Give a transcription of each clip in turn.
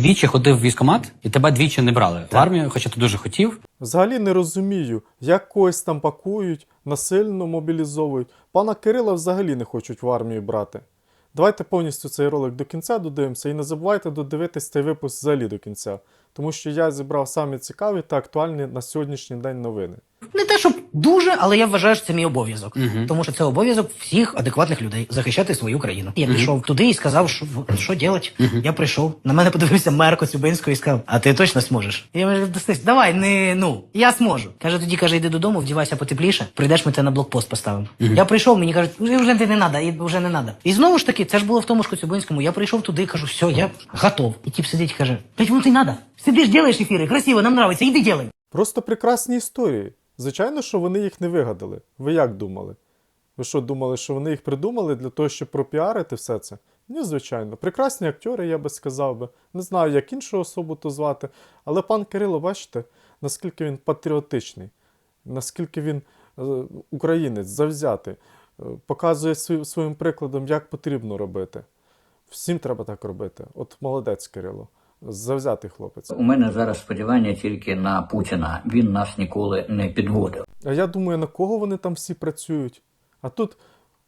Двічі ходив в військкомат і тебе двічі не брали в армію, хоча ти дуже хотів. Взагалі не розумію, як когось там пакують, насильно мобілізовують. Пана Кирила взагалі не хочуть в армію брати. Давайте повністю цей ролик до кінця додивимося і не забувайте додивитись цей випуск взагалі до кінця, тому що я зібрав самі цікаві та актуальні на сьогоднішній день новини. Не те, щоб дуже, але я вважаю, що це мій обов'язок. Мгм. Тому що це обов'язок всіх адекватних людей захищати свою країну. Я пішов туди і сказав, що що делать. Я прийшов. На мене подивився мер Коцюбинського і сказав: А ти точно зможеш? Я кажу, «Дасись, давай, не ну, я зможу. Каже, тоді каже, йди додому, вдівайся потепліше, прийдеш, ми тебе на блокпост поставимо. Я прийшов, мені кажуть, вже вже ти не надо, і вже не надо. І знову ж таки, це ж було в тому ж Коцюбинському. Я прийшов туди, кажу, все, я готов. І тіп сидить і каже: П'ять минут не надо. Сидиш, делаєш ефіри, красиво, нам нравиться, іди делай. Просто прекрасні історії. Звичайно, що вони їх не вигадали. Ви як думали? Ви що думали, що вони їх придумали для того, щоб пропіарити все це? Ні, звичайно. Прекрасні актори, я би сказав би. Не знаю, як іншу особу то звати. Але пан Кирило, бачите, наскільки він патріотичний, наскільки він е, українець, завзятий, е, показує свої- своїм прикладом, як потрібно робити. Всім треба так робити. От молодець Кирило, завзятий хлопець. У мене зараз сподівання тільки на Путіна. Він нас ніколи не підводив. А я думаю, на кого вони там всі працюють. А тут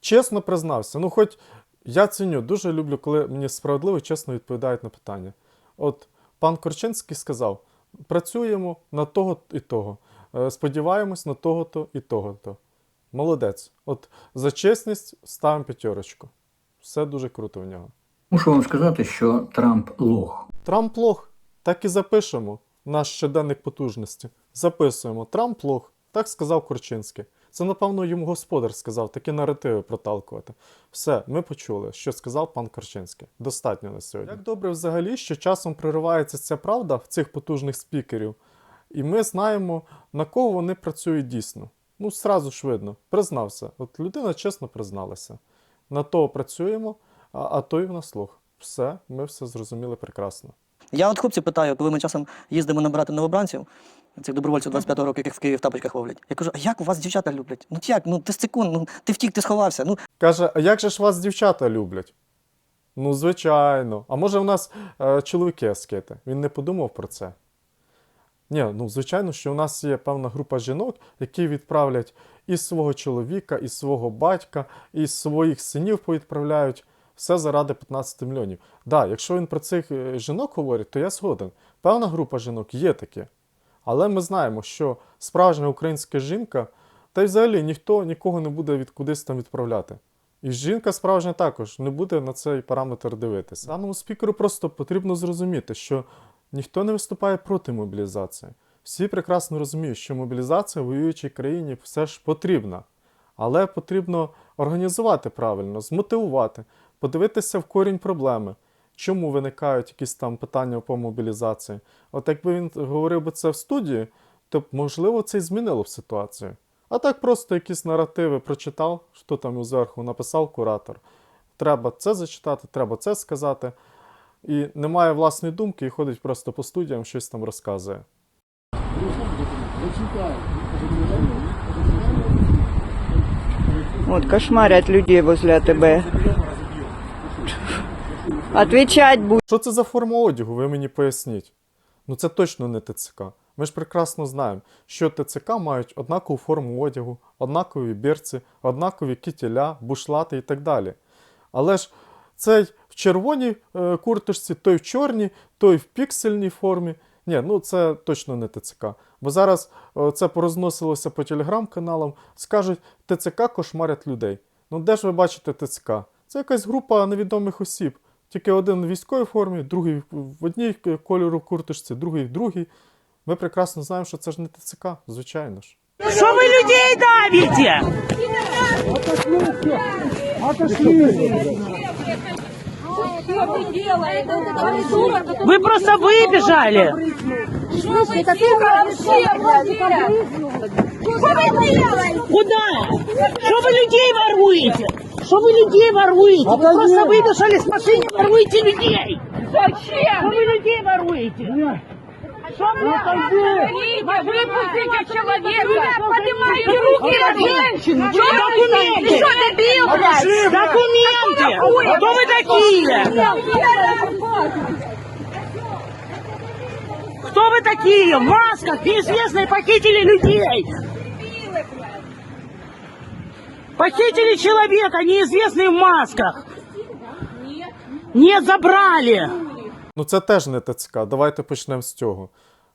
чесно признався. Ну, хоч я ціню, дуже люблю, коли мені справедливо чесно відповідають на питання. От пан Корчинський сказав: працюємо на того і того. Е, Сподіваємось на того-то і того-то. Молодець. От за чесність ставимо п'ятерочку. Все дуже круто в нього. Мушу вам сказати, що Трамп лох. Трамп лох. Так і запишемо наш щоденник потужності. Записуємо Трамп лох. Так сказав Корчинський. Це, напевно, йому господар сказав, такі наративи проталкувати. Все, ми почули, що сказав пан Корчинський. Достатньо на сьогодні. Як добре взагалі, що часом проривається ця правда в цих потужних спікерів, і ми знаємо, на кого вони працюють дійсно. Ну, сразу ж видно, признався. От людина чесно призналася. На того працюємо, а, а той в нас лох. Все, ми все зрозуміли прекрасно. Я от хлопців питаю, коли ми часом їздимо набирати новобранців, цих добровольців 25-го року, яких в Києві в тапочках ловлять. Я кажу, а як у вас дівчата люблять? Ну як? Ну ти секунд, ну ти втік, ти сховався. Ну Каже, а як же ж вас дівчата люблять? Ну, звичайно. А може в нас е, чоловіки аскети? Він не подумав про це. Ні, ну звичайно, що у нас є певна група жінок, які відправлять і свого чоловіка, і свого батька, і своїх синів повідправляють. Все заради 15 мільйонів. Да, якщо він про цих е, жінок говорить, то я згоден. Певна група жінок є такі. Але ми знаємо, що справжня українська жінка, та й взагалі ніхто нікого не буде від кудись там відправляти. І жінка справжня також не буде на цей параметр дивитися. Даному спікеру просто потрібно зрозуміти, що ніхто не виступає проти мобілізації. Всі прекрасно розуміють, що мобілізація в воюючій країні все ж потрібна. Але потрібно організувати правильно, змотивувати, подивитися в корінь проблеми, чому виникають якісь там питання по мобілізації. От якби він говорив би це в студії, то можливо це і змінило б ситуацію. А так просто якісь наративи прочитав, що там зверху написав куратор. Треба це зачитати, треба це сказати. І немає власної думки і ходить просто по студіям, щось там розказує. Вот кошмарят людей возле АТБ. Отвечать будет. Що це за форма одягу, ви мені поясніть. Ну це точно не ТЦК. Ми ж прекрасно знаємо, що ТЦК мають однакову форму одягу, однакові бірці, однакові кітіля, бушлати і так далі. Але ж цей в червоній е, курточці, той в чорній, той в піксельній формі. Ні, ну це точно не ТЦК. Бо зараз е, це порозносилося по телеграм-каналам, скажуть, ТЦК кошмарять людей. Ну де ж ви бачите ТЦК? Це якась група невідомих осіб. Тільки один в військовій формі, другий в одній кольору курточці, другий в другій. Ми прекрасно знаємо, що це ж не ТЦК, звичайно ж. Что вы людей давите? Вы просто выбежали. Куда? Что вы людей воруете? Что вы людей воруете? Вы просто выбежали с машины, воруете людей. Зачем? Что вы людей воруете? Что вы Выпустите человека! Поднимайте руки! Женщину, Что документы! Ты что, дебил, блядь? Документы! Кто вы такие? вы такие? В масках неизвестные похитили людей. Похитили человека, неизвестные в масках. Нет, забрали. Ну це теж не ТЦК. Давайте почнемо з цього.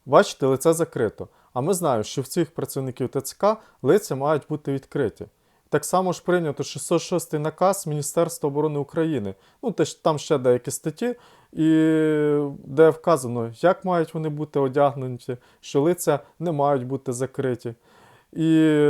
Бачите, лице закрито. А ми знаємо, що в цих працівників ТЦК лиця мають бути відкриті. Так само ж прийнято 606 наказ Міністерства оборони України. Ну, теж там ще деякі статті, і де вказано, як мають вони бути одягнуті, що лиця не мають бути закриті. І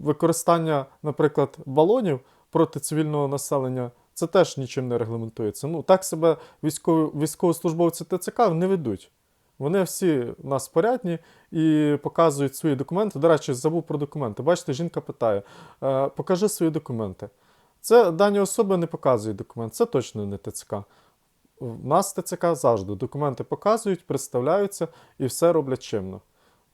використання, наприклад, балонів проти цивільного населення це теж нічим не регламентується. Ну, так себе військові, військовослужбовці ТЦК не ведуть. Вони всі у нас порядні і показують свої документи. До речі, забув про документи. Бачите, жінка питає: е, покажи свої документи. Це дані особи не показують документ, це точно не ТЦК. В нас ТЦК завжди документи показують, представляються і все роблять чимно.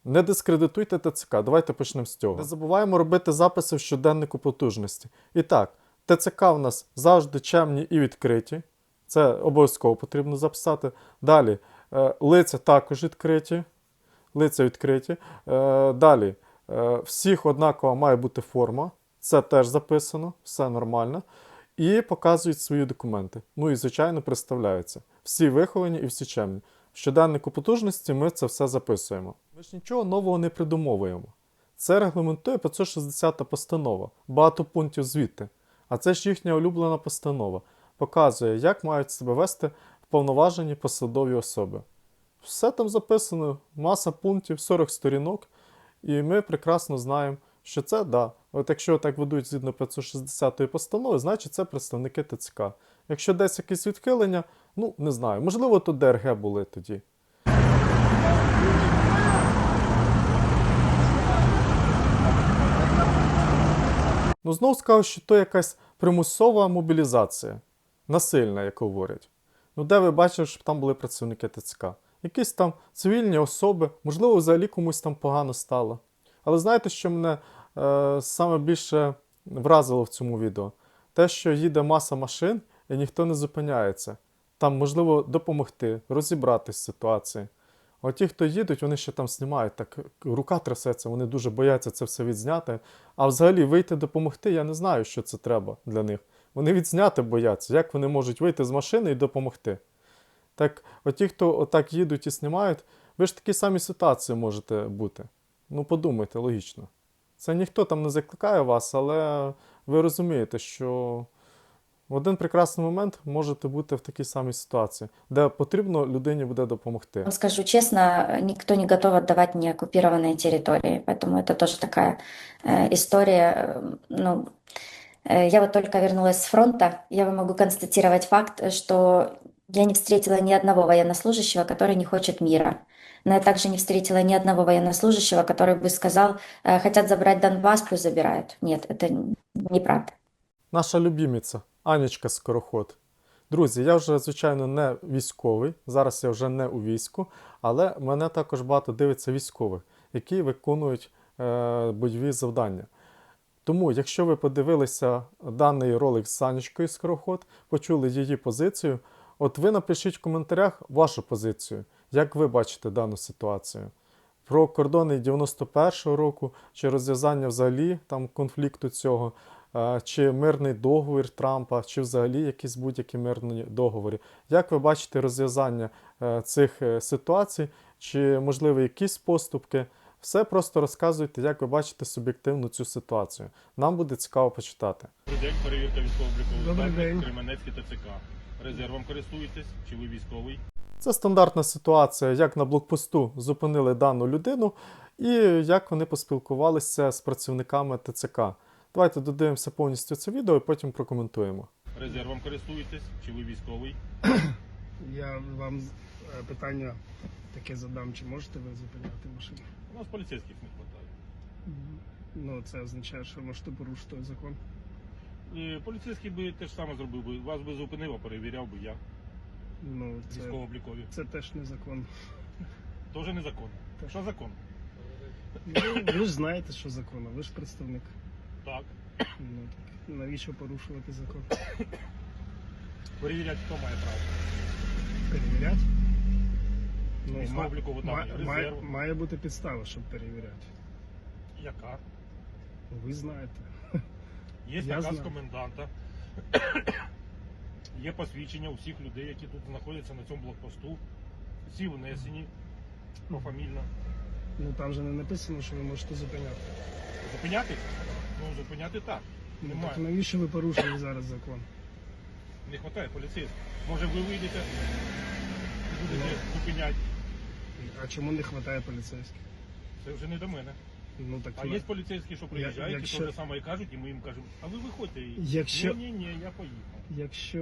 Не дискредитуйте ТЦК. Давайте почнемо з цього. Не забуваємо робити записи в щоденнику потужності. І так, ТЦК в нас завжди чемні і відкриті. Це обов'язково потрібно записати. Далі, е, лиця також відкриті. Лиця відкриті. Е, Далі, е, всіх однакова має бути форма. Це теж записано, все нормально. І показують свої документи. Ну і, звичайно, представляються. Всі виховані і всі чемні. В щоденнику потужності ми це все записуємо. Ми ж нічого нового не придумовуємо. Це регламентує 560 постанова, багато пунктів звідти. А це ж їхня улюблена постанова. Показує, як мають себе вести вповноважені посадові особи. Все там записано, маса пунктів, 40 сторінок, і ми прекрасно знаємо, що це да. От якщо так ведуть згідно 560 постанови, значить це представники ТЦК. Якщо десь якісь відхилення, ну не знаю, можливо, то ДРГ були тоді. Ну, знову скажу, що то якась примусова мобілізація, насильна, як говорять. Ну, де ви бачили, щоб там були працівники ТЦК? Якісь там цивільні особи, можливо, взагалі комусь там погано стало. Але знаєте, що мене е, саме більше вразило в цьому відео? Те, що їде маса машин і ніхто не зупиняється. Там можливо допомогти, розібратись з ситуацією. А ті, хто їдуть, вони ще там знімають, так рука трясеться, вони дуже бояться це все відзняти. А взагалі вийти допомогти, я не знаю, що це треба для них. Вони відзняти бояться, як вони можуть вийти з машини і допомогти. Так, от ті, хто отак їдуть і знімають, ви ж в такій самій ситуації можете бути. Ну, подумайте, логічно. Це ніхто там не закликає вас, але ви розумієте, що в один прекрасний момент можете бути в такій самій ситуації, де потрібно людині буде допомогти. Вам скажу честно, никто не готов отдавать неоккупированные территории, поэтому это тоже такая э, история. э, Ну, э, я вот только вернулась с фронта, я вам могу констатировать факт, что я не встретила ни одного военнослужащего, который не хочет мира. Но я также не встретила ни одного военнослужащего, который бы сказал, э, хотят забрать Донбасс, пусть забирают. Нет, это неправда. Наша любіміця Анічка Скороход. Друзі, я вже, звичайно, не військовий. Зараз я вже не у війську, але мене також багато дивиться військових, які виконують е, бойові завдання. Тому, якщо ви подивилися даний ролик з Анічкою Скороход, почули її позицію, от ви напишіть в коментарях вашу позицію, як ви бачите дану ситуацію. Про кордони 91-го року, чи розв'язання взагалі там конфлікту цього, е, чи мирний договір Трампа, чи взагалі якісь будь-які мирні договори. Як ви бачите розв'язання е, цих е, ситуацій, чи можливо якісь поступки? Все просто розказуйте, як ви бачите суб'єктивну цю ситуацію. Нам буде цікаво почитати. Добрий день, перевірка військово-облікових Добрий. Кременецький ТЦК. Резервом користуєтесь? Чи ви військовий? Це стандартна ситуація, як на блокпосту зупинили дану людину і як вони поспілкувалися з працівниками ТЦК. Давайте додивимося повністю це відео і потім прокоментуємо. Резервом користуєтесь? Чи ви військовий? Я вам е, питання таке задам, чи можете ви зупиняти машину? У нас поліцейських не вистачає. Ну, це означає, що ви можете порушити закон. І Поліцейський би те ж саме зробив би. Вас би зупинив, а перевіряв би я. Ну, це, Військово-облікові. це теж не закон. Тоже незаконно. Так. Що закон? Ну, ви ж знаєте, що закон, а ви ж представник. Так. Ну, так навіщо порушувати закон? Перевіряти, хто має право. Перевіряти? Ну, ма- обліку ма- має, резерв. має бути підстава, щоб перевіряти. Яка? Ви знаєте. Є Я наказ знаю. коменданта. Є посвідчення у всіх людей, які тут знаходяться на цьому блокпосту. Всі внесені пофамільно. Ну там же не написано, що ви можете зупиняти. Зупиняти? Ну, зупиняти так. Ну, Немає. так навіщо ви порушили зараз закон? Не вистачає поліцейських. Може ви вийдете і будете зупиняти. А чому не вистачає поліцейських? Це вже не до мене. Ну так А є поліцейські, що приїжджають, якщо- і те ж саме і кажуть, і ми їм кажемо, а ви виходьте. І... Якщо- Ні, ні, ні, я поїхав. Якщо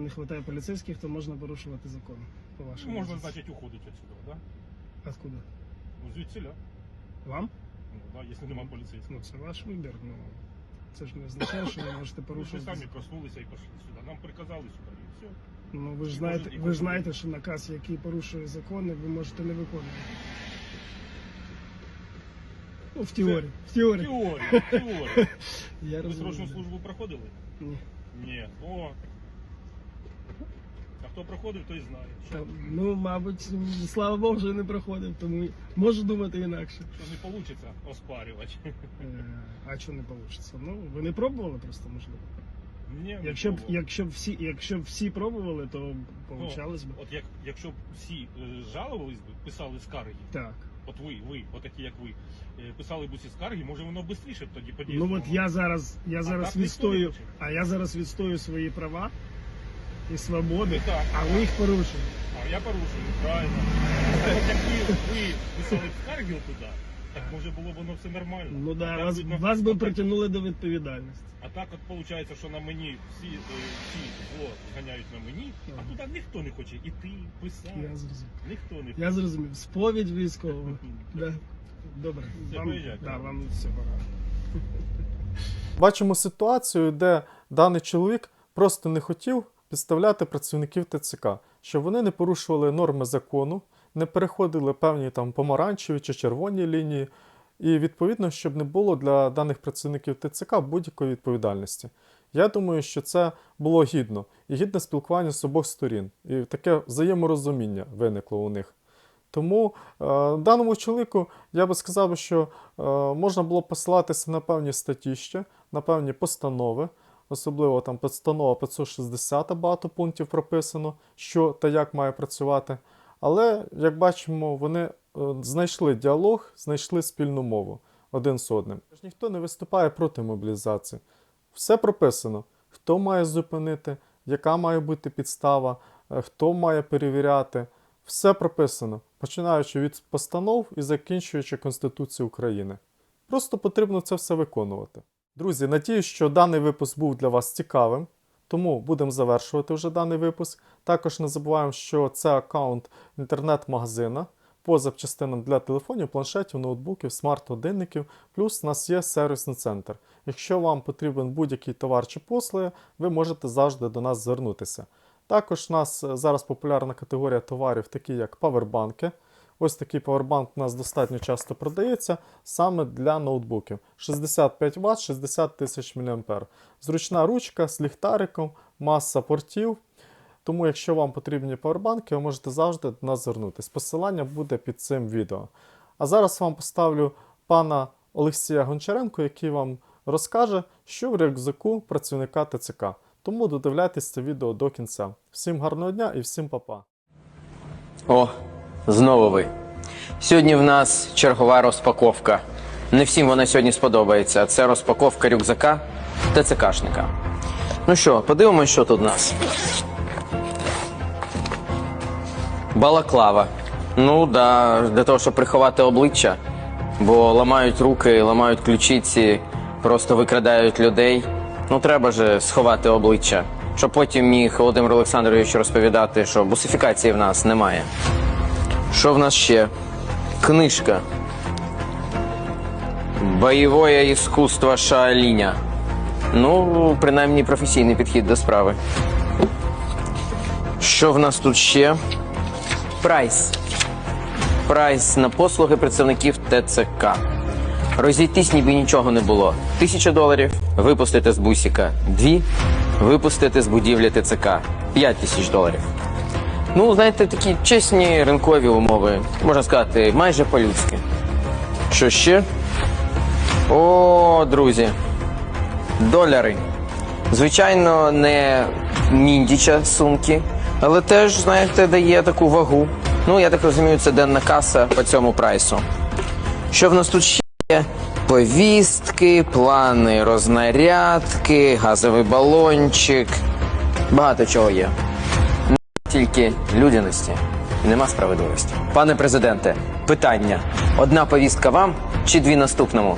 не вистачає поліцейських, то можна порушувати закон. По Ну, вашому можна, позиції. значить, уходити відсюди, да? Откуда? Ну, звідсіля. Вам? Ну, да, якщо нема поліцейських. Ну це ваш вибір. Ну це ж не означає, що ви можете Ви ж порушувати. самі проснулися і пішли сюди. Нам приказали сюди, і все. Ну ви ж знаєте, ви ж знаєте, що наказ, який порушує закони, ви можете не виконувати. Ну, в теорії. В теорії. Теорія, теорія. Я Ви срочну службу проходили? Ні. Ні. О. А хто проходив, той знає. Що, Та, ну, мабуть, слава Богу, вже не проходив, тому можу думати інакше. що не вийде оспарювати. Е, а що не вийде? Ну, ви не пробували просто, можливо. Ні, Якщо б, якщо б всі, якщо б всі пробували, то Ну, получалось би. От як, якщо б всі е, жалувались би, писали скарги, Так. От ви, ви, от такі як ви, е, писали б усі скарги, може воно швидше б тоді подіяло. Ну от я зараз, я зараз так ніхто не відстою, хоче. а я зараз відстою свої права і свободи, Ну так, а ви їх порушуєте. А я порушую, правильно. Так от якби ви писали б скарги туди, так може було б воно все нормально. Ну да, так, вас, видно, вас би а притягнули до відповідальності. А так от виходить, що на мені всі, е, всі зло зганяють на мені, а Ага. туди ніхто не хоче іти, писати. Я зрозумів. Ніхто не хоче. Я зрозумів. Сповідь військового. Да. Добре. Все, Вам, поїжджайте. да, вам все пора. Бачимо ситуацію, де даний чоловік просто не хотів підставляти працівників ТЦК, щоб вони не порушували норми закону, не переходили певні там помаранчеві чи червоні лінії, і відповідно, щоб не було для даних працівників ТЦК будь-якої відповідальності. Я думаю, що це було гідно і гідне спілкування з обох сторін, і таке взаєморозуміння виникло у них. Тому е, даному чоловіку я би сказав, що е, можна було посилатися на певні статті ще, на певні постанови, особливо там постанова 560 багато пунктів прописано, що та як має працювати. Але, як бачимо, вони е, знайшли діалог, знайшли спільну мову один з одним. Тож Ніхто не виступає проти мобілізації. Все прописано, хто має зупинити, яка має бути підстава, е, хто має перевіряти. Все прописано, починаючи від постанов і закінчуючи Конституцією України. Просто потрібно це все виконувати. Друзі, надію, що даний випуск був для вас цікавим, тому будемо завершувати вже даний випуск. Також не забуваємо, що це аккаунт інтернет-магазина по запчастинам для телефонів, планшетів, ноутбуків, смарт-годинників. Плюс у нас є сервісний центр. Якщо вам потрібен будь-який товар чи послуги, ви можете завжди до нас звернутися. Також у нас зараз популярна категорія товарів, такі як павербанки. Ось такий павербанк у нас достатньо часто продається саме для ноутбуків. 65 Вт, 60 тисяч мА. Зручна ручка з ліхтариком, маса портів. Тому, якщо вам потрібні павербанки, ви можете завжди до нас звернутися. Посилання буде під цим відео. А зараз вам поставлю пана Олексія Гончаренко, який вам розкаже, що в рюкзаку працівника ТЦК. Тому додивляйтесь це відео до кінця. Всім гарного дня і всім па-па. О, знову ви. Сьогодні в нас чергова розпаковка. Не всім вона сьогодні сподобається. Це розпаковка рюкзака ТЦКшника. Ну що, подивимось, що тут у нас. Балаклава. Ну да, для того, щоб приховати обличчя, бо ламають руки, ламають ключиці, просто викрадають людей. Ну треба же сховати обличчя, щоб потім міг Володимир Олександрович розповідати, що бусифікації в нас немає. Що в нас ще? Книжка. Бойове іскусство Шаоліня. Ну, принаймні професійний підхід до справи. Що в нас тут ще? Прайс. Прайс на послуги працівників ТЦК. Розійтись, ніби нічого не було. Тисяча доларів випустити з бусіка. Дві випустити з будівлі ТЦК. П'ять тисяч доларів. Ну, знаєте, такі чесні ринкові умови, можна сказати, майже по-людськи. Що ще? О, друзі. Доляри. Звичайно, не міндіча сумки, але теж, знаєте, дає таку вагу. Ну, я так розумію, це денна каса по цьому прайсу. Що в нас тут ще є? Повістки, плани рознарядки, газовий балончик. Багато чого є. Тільки людяності і нема справедливості. Пане президенте, питання: одна повістка вам чи дві наступному?